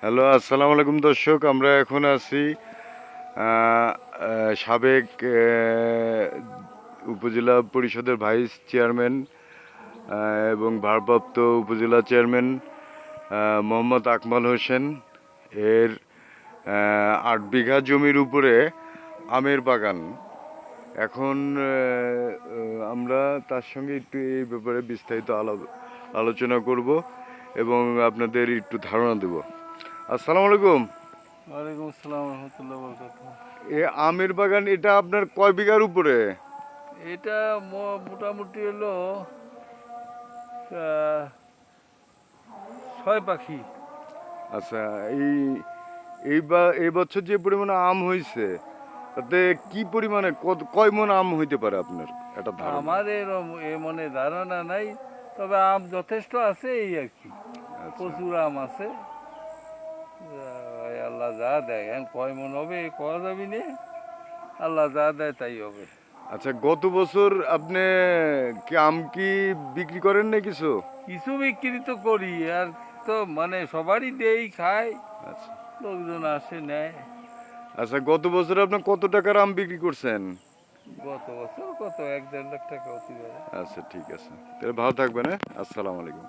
Hello, আসসালামু আলাইকুম দর্শক, আমরা এখন আছি সাবেক উপজেলা পরিষদের ভাইস চেয়ারম্যান এবং ভারপ্রাপ্ত উপজেলা চেয়ারম্যান মোহাম্মদ আকমাল হোসেন। এর আট বিঘা জমির উপরে আমের বাগান। এখন আমরা তার সঙ্গে একটু এই ব্যাপারে বিস্তারিত আলো- আলোচনা করব এবং আপনাদের একটু ধারণা দেব। আসসালামু আলাইকুম। ওয়ালাইকুম আসসালাম রহমতুল্লাহ এ আমের বাগান এটা আপনার কয় বিঘার উপরে? এটা মোটামুটি হলো ছয় পাখি। আচ্ছা এই এই বছর যে পরিমাণে আম হয়েছে তাতে কি পরিমাণে কয় মন আম হইতে পারে আপনার? এটা আমার এ মনে ধারণা নাই তবে আম যথেষ্ট আছে এই আর কি। আচ্ছা। প্রচুর আম আছে। আল্লাহ যা দেয় এখন কয় মন হবে কয়া যাবি নে? আল্লাহ যা দেয় তাই হবে। আচ্ছা গত বছর আপনি কি আম কি বিক্রি করেন না কিছু? কিছু বিক্রি তো করি আর তো মানে সবারই দেই খায় আচ্ছা। লোকজন আসে নেয়। আচ্ছা গত বছর আপনি কত টাকার আম বিক্রি করছেন? গত বছর কত এক দেড় লাখ টাকা পারে আচ্ছা ঠিক আছে। তাহলে ভালো থাকবেন হ্যাঁ? আসসালামু আলাইকুম।